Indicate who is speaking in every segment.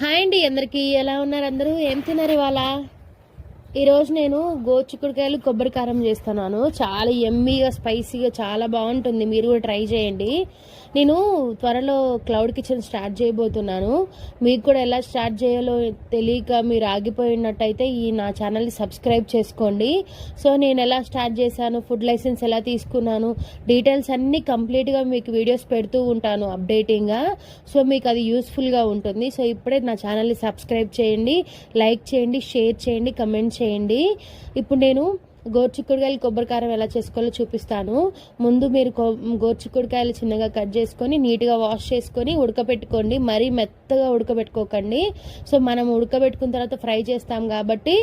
Speaker 1: Hi అండి అందరికీ. ఎలా ఉన్నారు అందరూ? ఏం తిన్నారు ఇవాళ? ఈరోజు నేను గోచుకుడికాయలు కొబ్బరి కారం చేస్తున్నాను. చాలా ఎమ్మీగా స్పైసీగా చాలా బాగుంటుంది. మీరు కూడా ట్రై చేయండి. నేను త్వరలో క్లౌడ్ కిచెన్ స్టార్ట్ చేయబోతున్నాను. మీకు కూడా ఎలా స్టార్ట్ చేయాలో తెలియక మీరు ఆగిపోయినట్టయితే ఈ నా ఛానల్ని సబ్స్క్రైబ్ చేసుకోండి. సో నేను ఎలా స్టార్ట్ చేశాను ఫుడ్ లైసెన్స్ ఎలా తీసుకున్నాను డీటెయిల్స్ అన్నీ కంప్లీట్గా మీకు వీడియోస్ పెడుతూ ఉంటాను అప్డేటింగ్గా సో మీకు అది యూస్ఫుల్గా ఉంటుంది. సో ఇప్పుడే నా ఛానల్ని సబ్స్క్రైబ్ చేయండి. లైక్ చేయండి షేర్ చేయండి కమెంట్ చేయండి. చేయండి. ఇప్పుడు నేను గోర్చిక్కుడుకాయలు కొబ్బరికారం ఎలా చేసుకోవాలో చూపిస్తాను. ముందు మీరు గోర్చిక్కుడుకాయలు చిన్నగా కట్ చేసుకొని నీట్గా వాష్ చేసుకొని ఉడకబెట్టుకోండి మరీ మెత్తగా ఉడకబెట్టుకోకండి సో మనం ఉడకబెట్టుకున్న తర్వాత ఫ్రై చేస్తాం కాబట్టి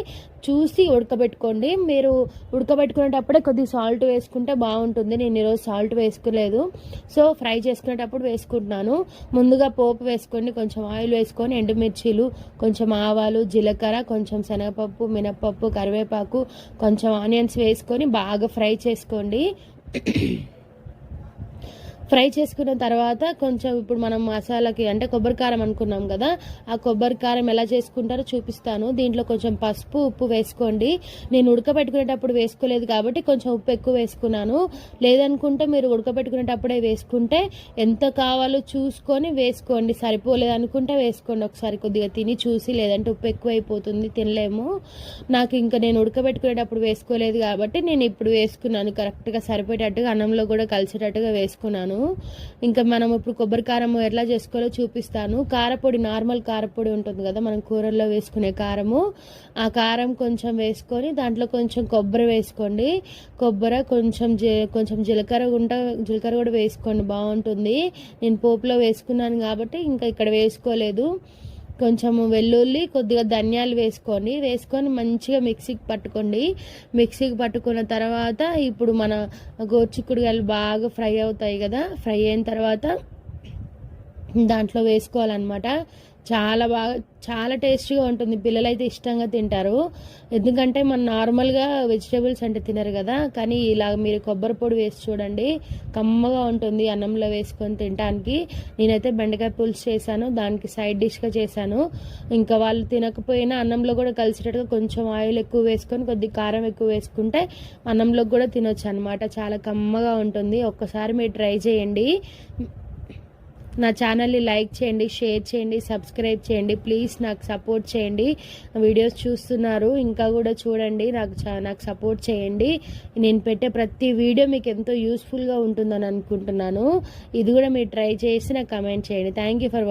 Speaker 1: చూసి ఉడకబెట్టుకోండి. మీరు ఉడకబెట్టుకునేటప్పుడే కొద్దిగా సాల్ట్ వేసుకుంటే బాగుంటుంది. నేను ఈరోజు సాల్ట్ వేసుకోలేదు. సో ఫ్రై చేసుకునేటప్పుడు వేసుకుంటున్నాను. ముందుగా పోపు వేసుకోండి. కొంచెం ఆయిల్ వేసుకొని ఎండుమిర్చీలు కొంచెం ఆవాలు జీలకర్ర కొంచెం శనగపప్పు మినపప్పు కరివేపాకు కొంచెం ఆనియన్స్ వేసుకొని బాగా ఫ్రై చేసుకోండి. ఫ్రై చేసుకున్న తర్వాత కొంచెం ఇప్పుడు మనం మసాలాకి అంటే కొబ్బరి కారం అనుకున్నాం కదా ఆ కొబ్బరి కారం ఎలా చేసుకుంటారో చూపిస్తాను. దీంట్లో కొంచెం పసుపు ఉప్పు వేసుకోండి. నేను ఉడకబెట్టుకునేటప్పుడు వేసుకోలేదు కాబట్టి కొంచెం ఉప్పు ఎక్కువ వేసుకున్నాను. లేదనుకుంటే మీరు ఉడకబెట్టుకునేటప్పుడే వేసుకుంటే ఎంత కావాలో చూసుకొని వేసుకోండి. సరిపోలేదు అనుకుంటే వేసుకోండి. ఒకసారి కొద్దిగా తిని చూసి లేదంటే ఉప్పు ఎక్కువ అయిపోతుంది తినలేము. నాకు ఇంకా నేను ఉడకబెట్టుకునేటప్పుడు వేసుకోలేదు కాబట్టి నేను ఇప్పుడు వేసుకున్నాను. కరెక్ట్గా సరిపోయేటట్టుగా అన్నంలో కూడా కలిసేటట్టుగా వేసుకున్నాను. ఇంకా మనం ఇప్పుడు కొబ్బరి కారం ఎట్లా చేసుకోవాలో చూపిస్తాను. కారపొడి నార్మల్ కారపొడి ఉంటుంది కదా మనం కూరల్లో వేసుకునే కారము. ఆ కారం కొంచెం వేసుకొని దాంట్లో కొంచెం కొబ్బరి వేసుకోండి. కొబ్బరి కొంచెం కొంచెం జీలకర్ర గుంట జీలకర్ర కూడా వేసుకోండి బాగుంటుంది. నేను పోపులో వేసుకున్నాను కాబట్టి ఇంకా ఇక్కడ వేసుకోలేదు. కొంచెం వెల్లుల్లి కొద్దిగా ధనియాలు వేసుకోండి వేసుకొని మంచిగా మిక్సీకి పట్టుకోండి. మిక్సీకి పట్టుకున్న తర్వాత ఇప్పుడు మన గోరుచిక్కుడుగాయలు బాగా ఫ్రై అవుతాయి కదా. ఫ్రై అయిన తర్వాత దాంట్లో వేసుకోవాలన్నమాట. చాలా బాగా చాలా టేస్టీగా ఉంటుంది. పిల్లలు అయితే ఇష్టంగా తింటారు. ఎందుకంటే మన నార్మల్గా వెజిటేబుల్స్ అంటే తినరు కదా. కానీ ఇలా మీరు కొబ్బరి పొడి వేసి చూడండి. కమ్మగా ఉంటుంది అన్నంలో వేసుకొని తినడానికి నేనైతే బెండకాయ పులుసు చేశాను. దానికి సైడ్ డిష్గా చేశాను. ఇంకా వాళ్ళు తినకపోయినా అన్నంలో కూడా కలిసేటట్టుగా కొంచెం ఆయిల్ ఎక్కువ వేసుకొని కొద్ది కారం ఎక్కువ వేసుకుంటే అన్నంలో కూడా తినొచ్చు అనమాట చాలా కమ్మగా ఉంటుంది. ఒక్కసారి మీరు ట్రై చేయండి. నా ఛానల్ని లైక్ చేయండి షేర్ చేయండి సబ్స్క్రైబ్ చేయండి. ప్లీజ్ నాకు సపోర్ట్ చేయండి. వీడియోస్ చూస్తున్నారు ఇంకా కూడా చూడండి. నాకు నాకు సపోర్ట్ చేయండి. నేను పెట్టే ప్రతి వీడియో మీకు ఎంతో యూస్ఫుల్గా ఉంటుందని అనుకుంటున్నాను. ఇది కూడా మీరు ట్రై చేసి నాకు కమెంట్ చేయండి. Thank for